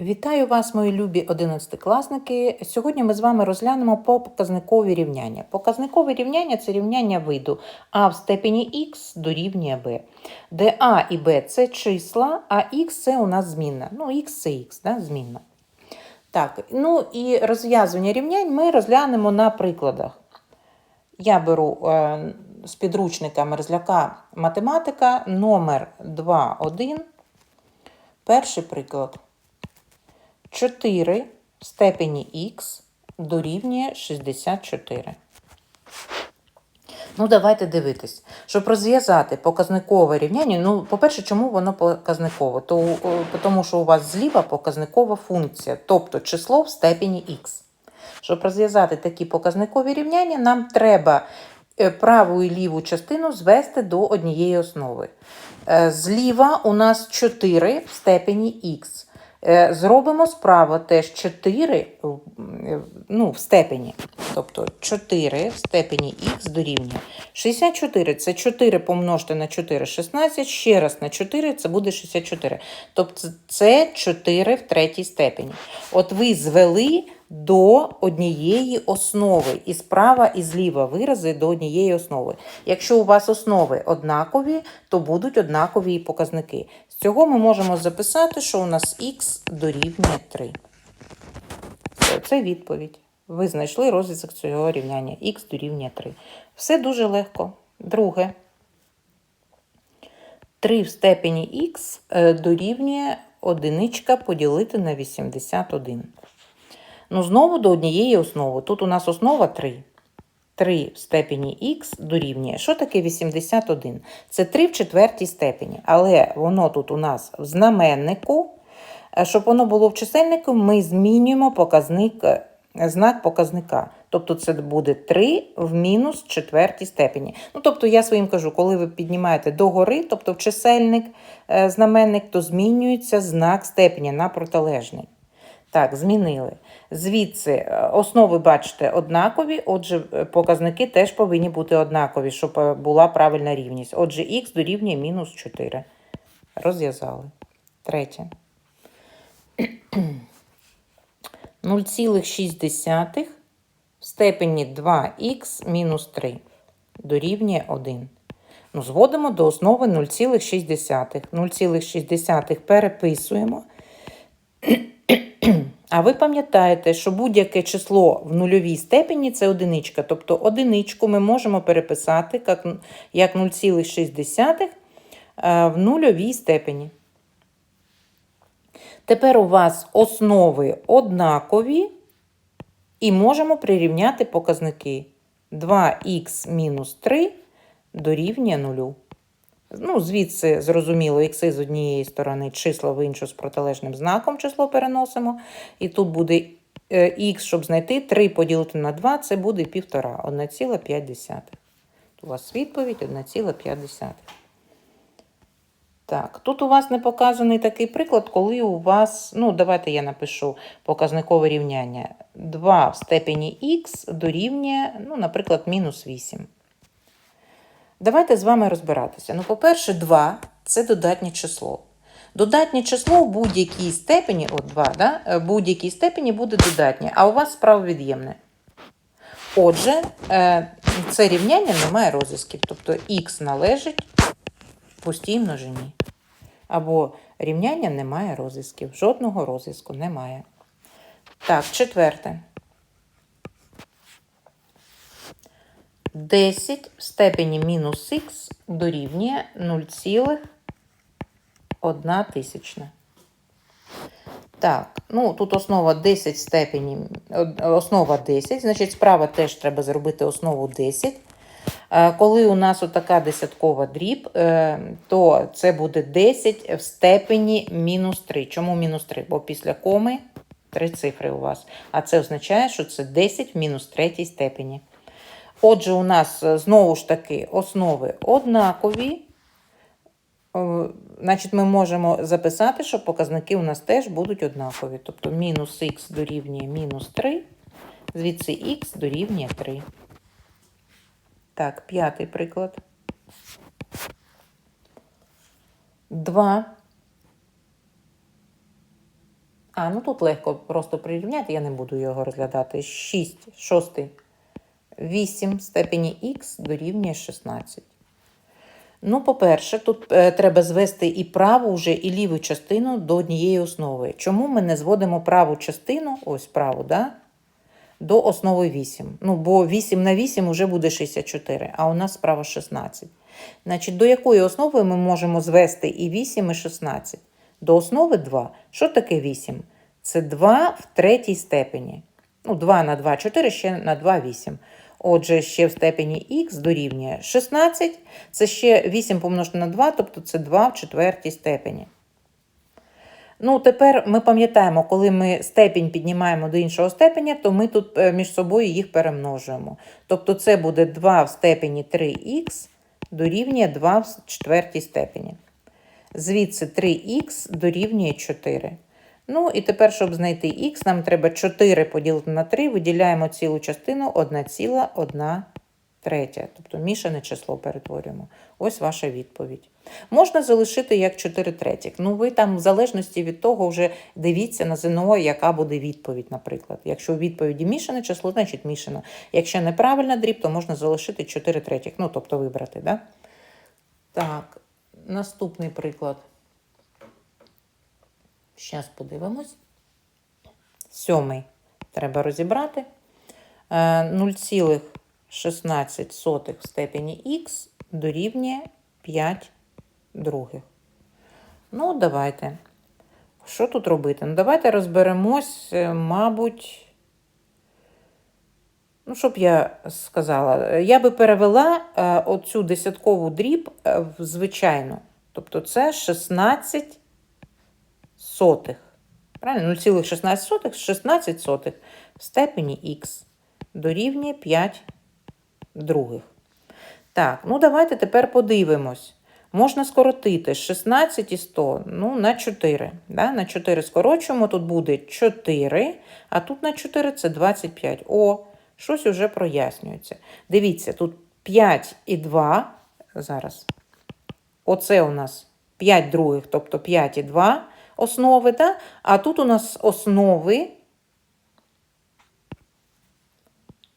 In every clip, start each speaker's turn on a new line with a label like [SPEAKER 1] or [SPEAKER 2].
[SPEAKER 1] Вітаю вас, мої любі одинадцятикласники. Сьогодні ми з вами розглянемо по показникові рівняння. Показникове рівняння це рівняння виду а в степені х дорівнює b, де а і b це числа, а х це у нас змінна. Ну, х це х, да, змінна. Так, ну і розв'язування рівнянь ми розглянемо на прикладах. Я беру е, з підручника мерзляка математика номер 2.1. Перший приклад. 4 в степені х дорівнює 64. Ну, давайте дивитись. Щоб розв'язати показникове рівняння, ну, по-перше, чому воно показникове? То, тому що у вас зліва показникова функція, тобто число в степені х. Щоб розв'язати такі показникові рівняння, нам треба е, праву і ліву частину звести до однієї основи. Е, Зліва у нас 4 в степені х. Е, Зробимо справа теж 4 е, ну, в степені. Тобто 4 в степені х дорівнює. 64 це 4 помножити на 4 16, ще раз на 4 це буде 64. Тобто це 4 в третій степені. От ви звели до однієї основи. І справа, і зліва вирази до однієї основи. Якщо у вас основи однакові, то будуть однакові і показники. З цього ми можемо записати, що у нас х дорівнює 3. Це відповідь. Ви знайшли розв'язок цього рівняння. х дорівнює 3. Все дуже легко. Друге. 3 в степені х е, дорівнює одиничка поділити на 81. Ну, знову до однієї основи. Тут у нас основа 3. 3 в степені х дорівнює. Що таке 81? Це 3 в четвертій степені. Але воно тут у нас в знаменнику. Е, Щоб воно було в чисельнику, ми змінюємо показник, е, знак показника. Тобто це буде 3 в мінус четвертій степені. Ну, тобто я своїм кажу, коли ви піднімаєте догори, тобто в чисельник, е, знаменник, то змінюється знак степені на протилежний. Так, змінили. Звідси е, основи, бачите, однакові, отже, е, показники теж повинні бути однакові, щоб е, була правильна рівність. Отже, х дорівнює мінус 4. Розв'язали. Третє. 0,6 в степені 2х мінус 3 дорівнює 1. Ну, зводимо до основи 0,6. 0,6 переписуємо. А ви пам'ятаєте, що будь-яке число в нульовій степені це одиничка. Тобто одиничку ми можемо переписати як, як 0,6 е, в нульовій степені. Тепер у вас основи однакові, і можемо прирівняти показники 2х мінус 3 дорівнює 0. Ну, звідси, зрозуміло, ікси з однієї сторони, число в іншу з протилежним знаком число переносимо. І тут буде х, щоб знайти 3 поділити на 2, це буде 1,5, 1,5. У вас відповідь 1,5. Так, тут у вас не показаний такий приклад, коли у вас, ну, давайте я напишу показникове рівняння. 2 в степені х дорівнює, ну, наприклад, мінус 8. Давайте з вами розбиратися. Ну, по-перше, 2 це додатнє число. Додатнє число в будь-якій степені, от 2, да? в будь-якій степені буде додатнє, а у вас справа від'ємне. Отже, е, це рівняння не має розв'язків. Тобто х належить пустій множині. Або рівняння не має розв'язків. Жодного розв'язку немає. Так, четверте. 10 в степені мінус х дорівнює 0,1 тисячна. Так, ну тут основа 10 в степені, основа 10, значить, справа теж треба зробити основу 10. Е, Коли у нас отака десяткова дріб, е, то це буде 10 в степені мінус 3. Чому мінус 3? Бо після коми три цифри у вас. А це означає, що це 10 в мінус третій степені. Отже, у нас е, знову ж таки основи однакові. Е, Значить, ми можемо записати, що показники у нас теж будуть однакові. Тобто мінус х дорівнює мінус 3, звідси х дорівнює 3. Так, п'ятий приклад. 2 А, ну тут легко просто прирівняти, я не буду його розглядати. 6, шостий. 8 в степені х дорівнює 16. Ну, по-перше, тут е, треба звести і праву вже, і ліву частину до однієї основи. Чому ми не зводимо праву частину, ось праву, да, до основи 8? Ну, бо 8 на 8 вже буде 64, а у нас справа 16. Значить, до якої основи ми можемо звести і 8, і 16? До основи 2. Що таке 8? Це 2 в третій степені. Ну, 2 на 2 – 4, ще на 2 – 8. Отже, ще в степені х дорівнює 16. Це ще 8 помножити на 2, тобто це 2 в четвертій степені. Ну, тепер ми пам'ятаємо, коли ми степінь піднімаємо до іншого степеня, то ми тут е, між собою їх перемножуємо. Тобто це буде 2 в степені 3х дорівнює 2 в четвертій степені. Звідси 3х дорівнює 4. Ну і тепер, щоб знайти х, нам треба 4 поділити на 3, виділяємо цілу частину 1,1 третя. Тобто мішане число перетворюємо. Ось ваша відповідь. Можна залишити як 4 третіх. Ну, ви там, в залежності від того, вже дивіться на ЗНО, яка буде відповідь, наприклад. Якщо у відповіді мішане число, значить мішано. Якщо неправильна дріб, то можна залишити 4 третіх. Ну, тобто вибрати, да? Так, наступний приклад. Зараз подивимось. Сьомий треба розібрати. Е, 0,16 в степені х дорівнює 5 других. Ну, давайте. Що тут робити? Ну, давайте розберемось, е, мабуть. Ну, що б я сказала? Я би перевела е, оцю десяткову дріб е, в звичайну. Тобто це 16 сотих. Правильно? 0,16 сотих, 16 сотих в степені х дорівнює 5 других. Так, ну давайте тепер подивимось. Можна скоротити 16 і 100 ну, на 4. Да? На 4 скорочуємо, тут буде 4, а тут на 4 це 25. О, щось уже прояснюється. Дивіться, тут 5 і 2. Зараз. Оце у нас 5 других, тобто 5 і 2 основи, да? а тут у нас основи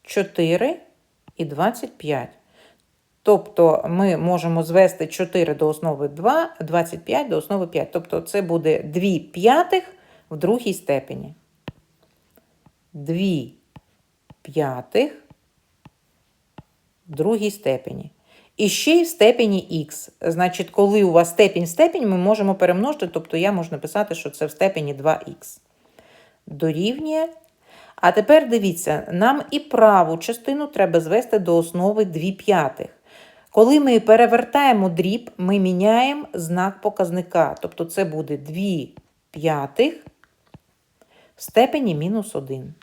[SPEAKER 1] 4 і 25. Тобто ми можемо звести 4 до основи 2, 25 до основи 5. Тобто це буде 2 п'ятих в другій степені. 2 п'ятих в другій степені. І ще й в степені х. Значить, коли у вас степінь в степінь, ми можемо перемножити, тобто я можу написати, що це в степені 2х. Дорівнює. А тепер дивіться, нам і праву частину треба звести до основи 2 п'ятих. Коли ми перевертаємо дріб, ми міняємо знак показника. Тобто це буде 2 п'ятих в степені мінус 1.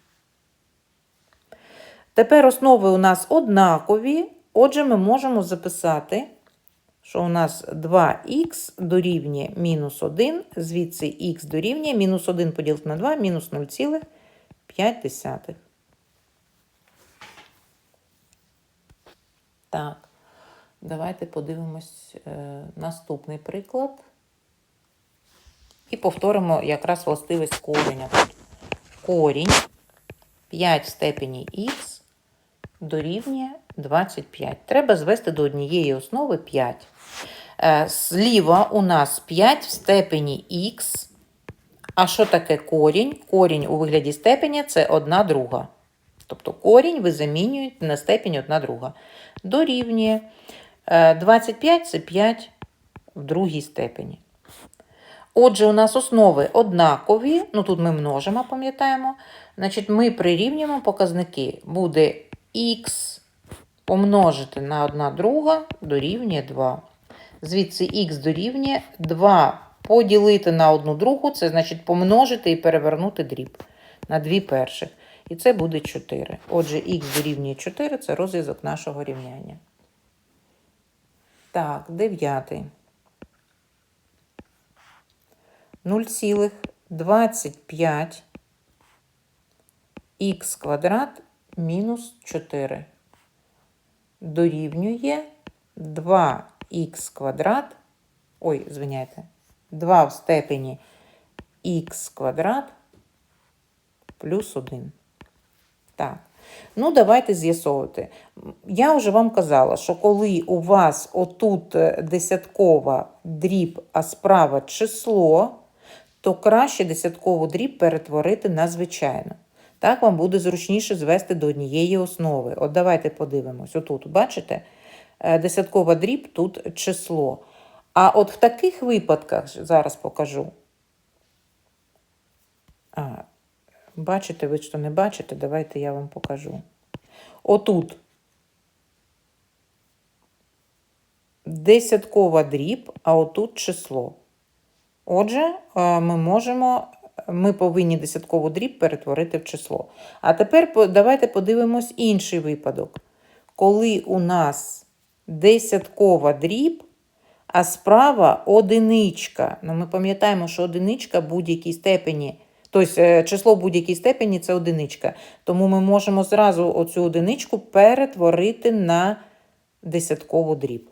[SPEAKER 1] Тепер основи у нас однакові. Отже, ми можемо записати, що у нас 2х дорівнює мінус 1, звідси х дорівнює мінус 1 поділити на 2, мінус 0,5. Так, давайте подивимось е, наступний приклад. І повторимо якраз властивість кореня. Корінь 5 в степені х дорівнює 25. Треба звести до однієї основи 5. Е, Зліва у нас 5 в степені х. А що таке корінь? Корінь у вигляді степеня це 1 друга. Тобто корінь ви замінюєте на степінь 1 друга. Дорівнює е, 25 це 5 в другій степені. Отже, у нас основи однакові, ну тут ми множимо, пам'ятаємо. Значить, ми прирівнюємо показники. Буде х помножити на 1 друга дорівнює 2. Звідси х дорівнює 2 поділити на 1 другу, це значить помножити і перевернути дріб на 2 перших. І це буде 4. Отже, х дорівнює 4 це розв'язок нашого рівняння. Так, дев'ятий. 0,25 х квадрат мінус 4 дорівнює 2х квадрат, ой, звиняйте, 2 в степені х квадрат плюс 1. Так. Ну, давайте з'ясовувати. Я вже вам казала, що коли у вас отут е, десяткова дріб, а справа число, то краще десяткову дріб перетворити на звичайну. Так вам буде зручніше звести до однієї основи. От давайте подивимось. Отут, бачите, Е, десяткова дріб тут число. А от в таких випадках, зараз покажу. А, бачите, ви що не бачите, давайте я вам покажу. Отут десяткова дріб, а отут число. Отже, е, ми можемо, ми повинні десяткову дріб перетворити в число. А тепер давайте подивимось інший випадок. Коли у нас десяткова дріб, а справа одиничка. Ну, ми пам'ятаємо, що одиничка в будь-якій степені, тобто число в будь-якій степені це одиничка. Тому ми можемо зразу оцю одиничку перетворити на десяткову дріб.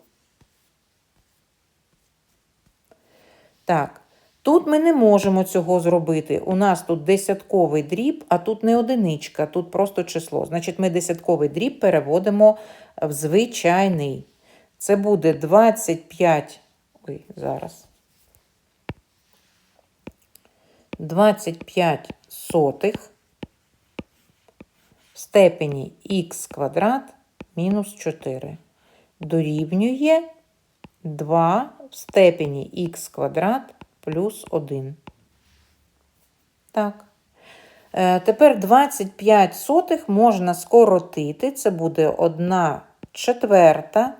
[SPEAKER 1] Так, тут ми не можемо цього зробити. У нас тут десятковий дріб, а тут не одиничка, тут просто число. Значить, ми десятковий дріб переводимо в звичайний. Це буде 25. Ой, зараз. 25 сотих в степені х квадрат мінус 4 дорівнює 2 в степені х квадрат плюс 1. Так. Е, Тепер 25 сотих можна скоротити. Це буде 1 четверта.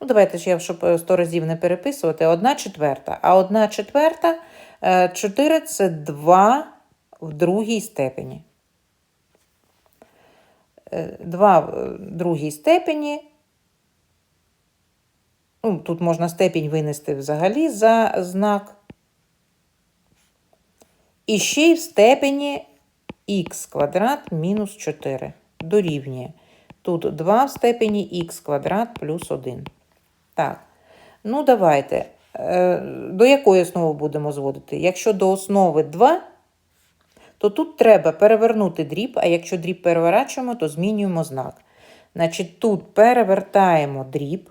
[SPEAKER 1] Ну, давайте ж я, щоб 100 разів не переписувати, 1 четверта. А 1 четверта 4 це 2 в другій степені. 2 в другій степені. Ну, тут можна степінь винести взагалі за знак. І ще й в степені х квадрат мінус 4 дорівнює. Тут 2 в степені х квадрат плюс 1. Так, ну давайте. Е, До якої основи будемо зводити? Якщо до основи 2, то тут треба перевернути дріб, а якщо дріб переворачуємо, то змінюємо знак. Значить, тут перевертаємо дріб.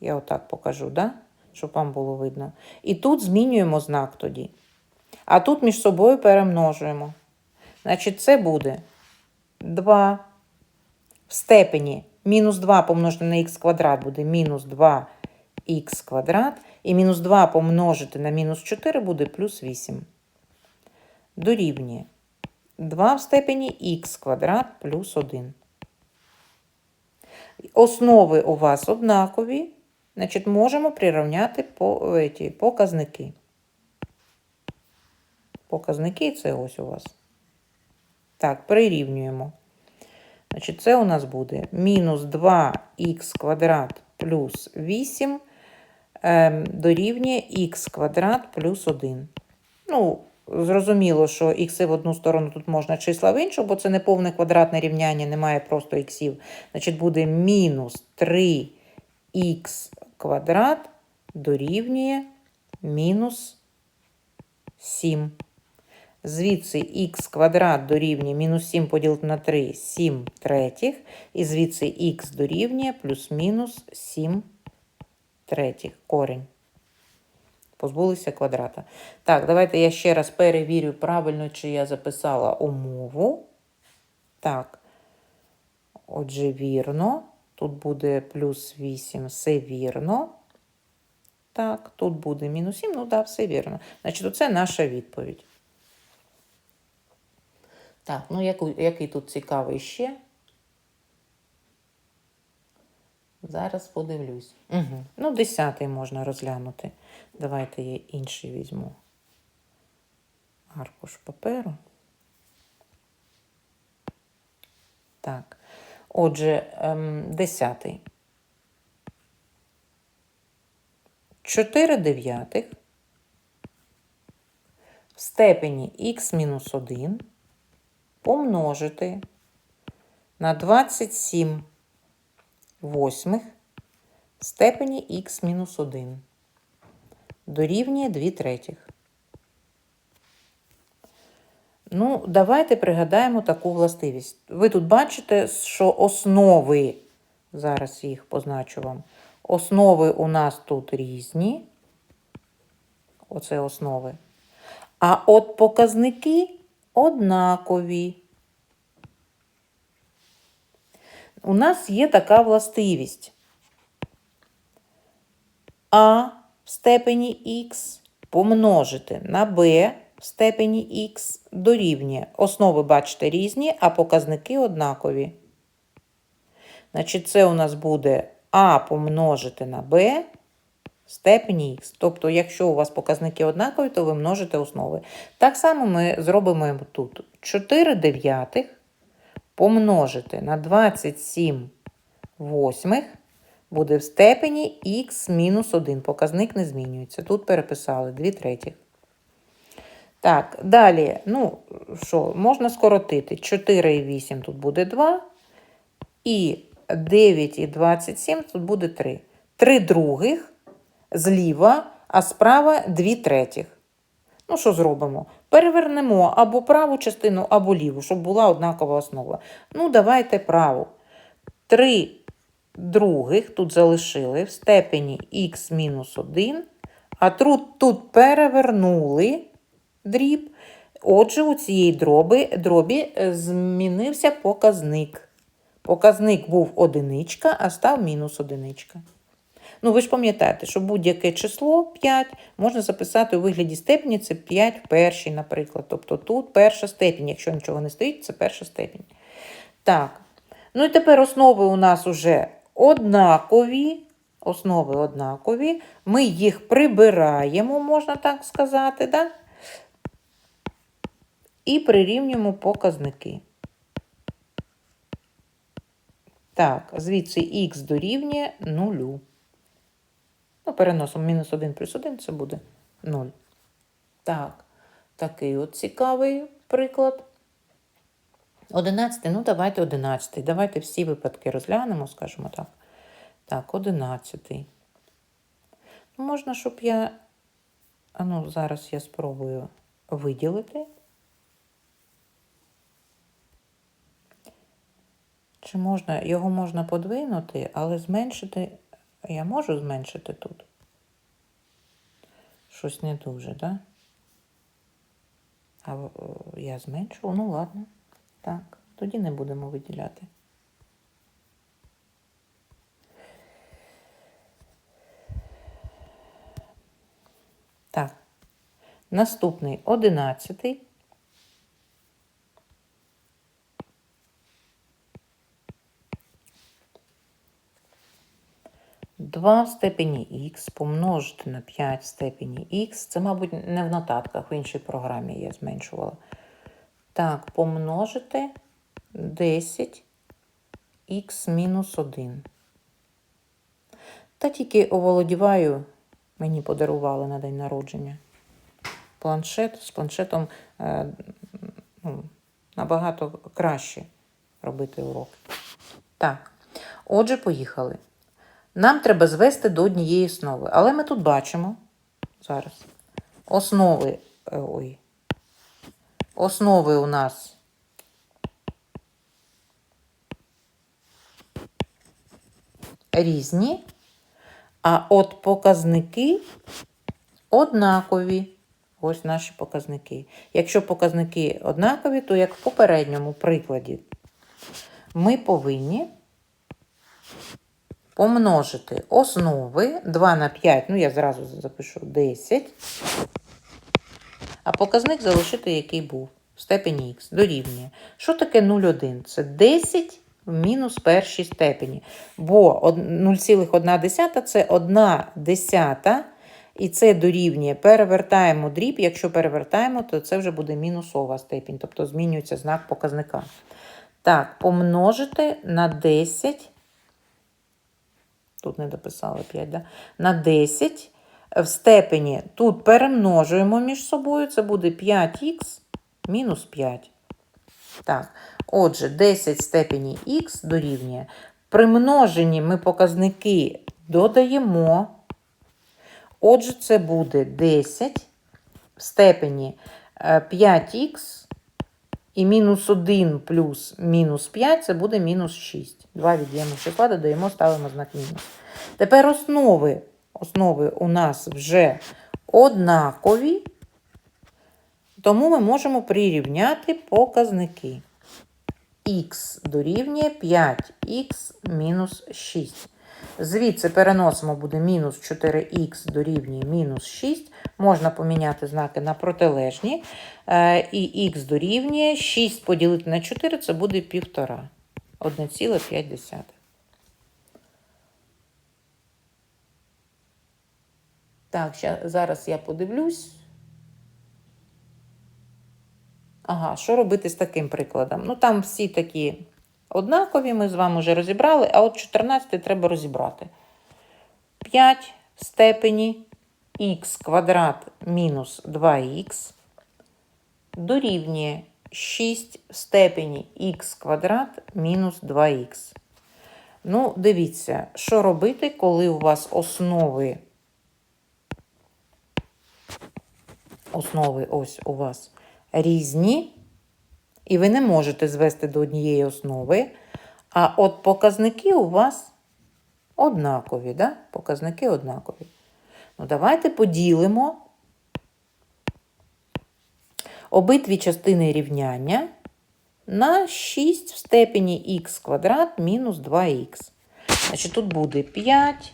[SPEAKER 1] Я отак покажу, да? щоб вам було видно. І тут змінюємо знак тоді. А тут між собою перемножуємо. Значить, це буде 2 в степені мінус 2 помножити на х квадрат буде мінус 2х квадрат. І мінус 2 помножити на мінус 4 буде плюс 8. Дорівнює 2 в степені х квадрат плюс 1. Основи у вас однакові. Значить, можемо прирівняти по, еті, показники. Показники це ось у вас. Так, прирівнюємо. Значить, це у нас буде мінус 2х квадрат плюс 8 ем, дорівнює х квадрат плюс 1. Ну, зрозуміло, що х в одну сторону тут можна числа в іншу, бо це не повне квадратне рівняння, немає просто іксів. Значить, буде мінус 3х квадрат дорівнює мінус 7. Звідси х квадрат дорівнює мінус 7 поділити на 3 7 третіх. І звідси х дорівнює плюс-мінус 7 третіх корінь. Позбулися квадрата. Так, давайте я ще раз перевірю правильно, чи я записала умову. Так, отже, вірно. Тут буде плюс 8, все вірно. Так, тут буде мінус 7, ну так, да, все вірно. Значить, оце наша відповідь. Так, ну яку, який тут цікавий ще? Зараз подивлюсь. Угу. Ну, десятий можна розглянути. Давайте я інший візьму. Аркуш паперу. Так. Отже, ем, десятий. 4 дев'ятих в степені х мінус 1 помножити на 27 восьмих в степені х мінус 1 дорівнює 2 третіх. Ну, давайте пригадаємо таку властивість. Ви тут бачите, що основи, зараз їх позначу вам. Основи у нас тут різні. Оце основи. А от показники однакові. У нас є така властивість. А в степені х помножити на b в степені х дорівнює. Основи, бачите, різні, а показники однакові. Значить, це у нас буде а помножити на в степені х. Тобто, якщо у вас показники однакові, то ви множите основи. Так само ми зробимо тут 4 дев'ятих помножити на 27 восьмих буде в степені х мінус 1. Показник не змінюється. Тут переписали 2 третіх. Так, далі, ну, що, можна скоротити. 4 і 8 тут буде 2. І 9 і 27 тут буде 3. 3 других зліва, а справа 2 третіх. Ну, що зробимо? Перевернемо або праву частину, або ліву, щоб була однакова основа. Ну, давайте праву. 3 других тут залишили в степені х мінус 1, а тут, тут перевернули дріб. Отже, у цієї дроби, дробі е, змінився показник. Показник був одиничка, а став мінус одиничка. Ну, ви ж пам'ятаєте, що будь-яке число 5 можна записати у вигляді степені, це 5 в першій, наприклад. Тобто тут перша степінь, якщо нічого не стоїть, це перша степінь. Так. Ну і тепер основи у нас вже однакові. Основи однакові. Ми їх прибираємо, можна так сказати, да? і прирівнюємо показники. Так, звідси х дорівнює 0. Ну, переносимо мінус 1 плюс 1 це буде 0. Так, такий от цікавий приклад. 11. Ну, давайте 11. Давайте всі випадки розглянемо, скажімо так. Так, 11. Ну, можна, щоб я. А ну, зараз я спробую виділити. Чи можна, його можна подвинути, але зменшити. Я можу зменшити тут? Щось не дуже? Да? А е, я зменшував, ну ладно. Так, тоді не будемо виділяти. Так, наступний одинадцятий. Два в степені х помножити на 5 в степені х. Це, мабуть, не в нотатках, в іншій програмі я зменшувала. Так, помножити 10 х мінус 1. Та тільки оволодіваю, мені подарували на день народження. Планшет з планшетом е, ну, набагато краще робити уроки. Так, отже, поїхали. Нам треба звести до однієї основи. Але ми тут бачимо зараз основи. е, Ой, основи у нас різні, а от показники однакові. Ось наші показники. Якщо показники однакові, то як в попередньому прикладі, ми повинні помножити основи 2 на 5, ну я зразу запишу 10, а показник залишити, який був в степені х, дорівнює. Що таке 0,1? Це 10 в мінус першій степені. Бо 0,1 це 1 десята, і це дорівнює. Перевертаємо дріб. Якщо перевертаємо, то це вже буде мінусова степінь, тобто змінюється знак показника. Так, помножити на 10. Тут не дописали 5, да? на 10 в степені. Тут перемножуємо між собою, це буде 5х мінус 5. Так, отже, 10 в степені х дорівнює. При множенні ми показники додаємо. Отже, це буде 10 в степені 5х І мінус 1 плюс мінус 5 це буде мінус 6. Два від'ємних числа додаємо, ставимо знак мінус. Тепер основи. Основи у нас вже однакові, тому ми можемо прирівняти показники. х дорівнює 5х мінус 6. Звідси переносимо буде мінус 4х дорівнює мінус 6. Можна поміняти знаки на протилежні. Е, І х дорівнює 6 поділити на 4 це буде 1,5. 1,5. Так, зараз я подивлюсь. Ага, що робити з таким прикладом? Ну, там всі такі однакові, ми з вами вже розібрали, а от 14 треба розібрати. 5 в степені х квадрат мінус 2х дорівнює 6 в степені х квадрат мінус 2х. Ну, дивіться, що робити, коли у вас основи, основи ось у вас різні, і ви не можете звести до однієї основи, а от показники у вас однакові, да? Показники однакові. Ну, давайте поділимо обидві частини рівняння на 6 в степені х квадрат мінус 2х. Значить, тут буде 5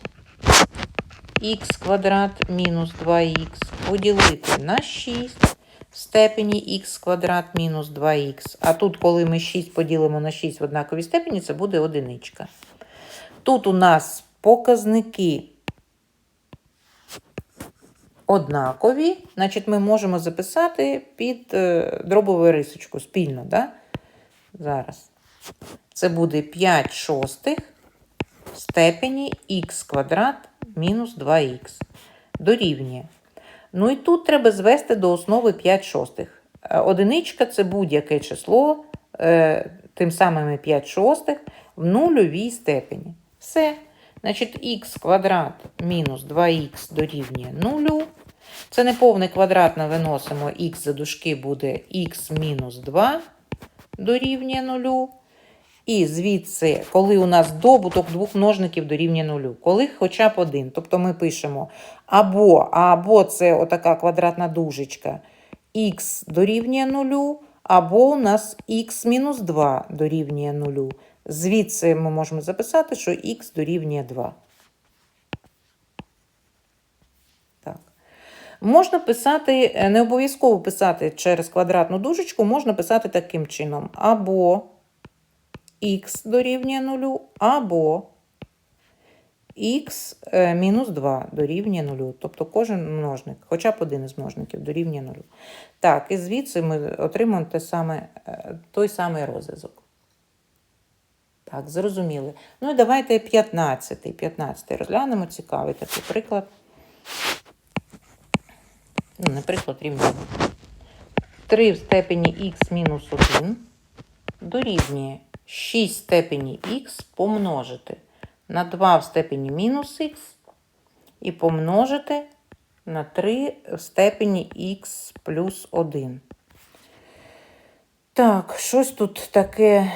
[SPEAKER 1] х квадрат мінус 2х поділити на 6 в степені х квадрат мінус 2х. А тут, коли ми 6 поділимо на 6 в однаковій степені, це буде одиничка. Тут у нас показники однакові, значить, ми можемо записати під е, дробову рисочку спільно. Да? Зараз. Це буде 5 шостих в степені х квадрат мінус 2х. Дорівнює. Ну і тут треба звести до основи 5 шостих. Е, Одиничка це будь-яке число, е, тим самим 5 шостих в нульовій степені. Все. Значить, х квадрат мінус 2х дорівнює 0. Це не повний квадрат, ми виносимо х за дужки буде х мінус 2 дорівнює 0. І звідси, коли у нас добуток двох множників дорівнює нулю, коли хоча б один. Тобто ми пишемо або, або це отака квадратна дужечка х дорівнює нулю, або у нас х мінус 2 дорівнює нулю. Звідси ми можемо записати, що х дорівнює 2. Можна писати, е, не обов'язково писати через квадратну дужечку, можна писати таким чином. Або х дорівнює 0, або х е, мінус 2 дорівнює 0. Тобто кожен множник, хоча б один із множників дорівнює 0. Так, і звідси ми отримуємо те саме, е, той самий розв'язок. Так, зрозуміли. Ну і давайте 15. 15 розглянемо. Цікавий такий приклад. Ну, не приклад рівня. 3 в степені х мінус 1 дорівнює 6 в степені х помножити на 2 в степені мінус х і помножити на 3 в степені х плюс 1. Так, щось тут таке.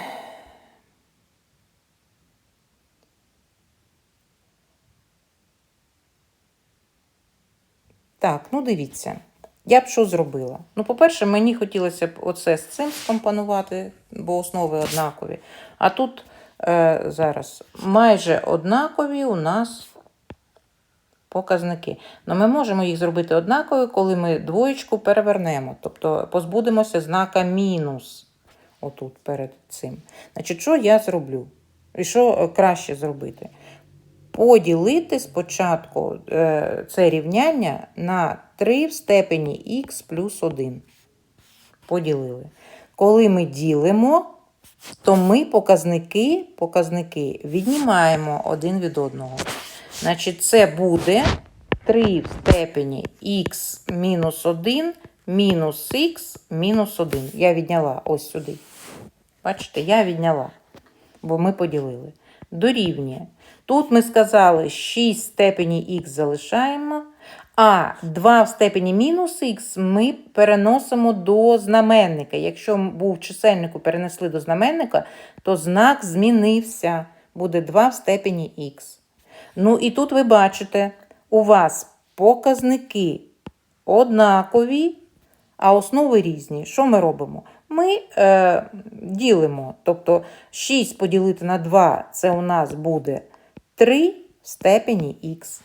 [SPEAKER 1] Так, ну дивіться. Я б що зробила? Ну, по-перше, мені хотілося б оце з цим скомпонувати, бо основи однакові. А тут е, зараз майже однакові у нас показники. Ну, ми можемо їх зробити однакові, коли ми двоєчку перевернемо. Тобто позбудемося знака мінус отут перед цим. Значить, що я зроблю? І що е, краще зробити? Поділити спочатку е, це рівняння на 3 в степені х плюс 1. Поділили. Коли ми ділимо, то ми показники, показники віднімаємо один від одного. Значить, це буде 3 в степені х мінус 1 мінус х мінус 1. Я відняла ось сюди. Бачите, я відняла, бо ми поділили. Дорівнює. Тут ми сказали 6 степені х залишаємо, А 2 в степені мінус х ми переносимо до знаменника. Якщо був чисельнику перенесли до знаменника, то знак змінився. Буде 2 в степені х. Ну і тут ви бачите, у вас показники однакові, а основи різні. Що ми робимо? Ми е, ділимо. Тобто 6 поділити на 2 це у нас буде 3 в степені х.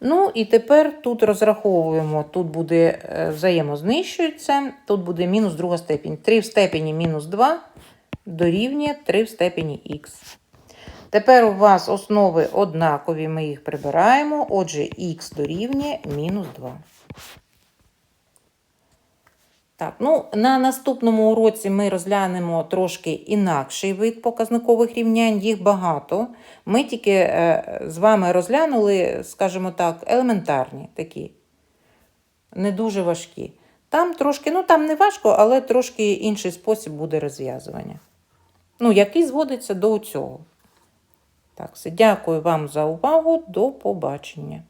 [SPEAKER 1] Ну і тепер тут розраховуємо, тут буде е, взаємознищується, тут буде мінус друга степінь. 3 в степені мінус 2 дорівнює 3 в степені х. Тепер у вас основи однакові, ми їх прибираємо. Отже, х дорівнює мінус 2. Так, ну, на наступному уроці ми розглянемо трошки інакший вид показникових рівнянь, їх багато. Ми тільки е, з вами розглянули, скажімо так, елементарні такі, не дуже важкі. Там трошки, ну там не важко, але трошки інший спосіб буде розв'язування. Ну, який зводиться до цього. Так, все, дякую вам за увагу. До побачення.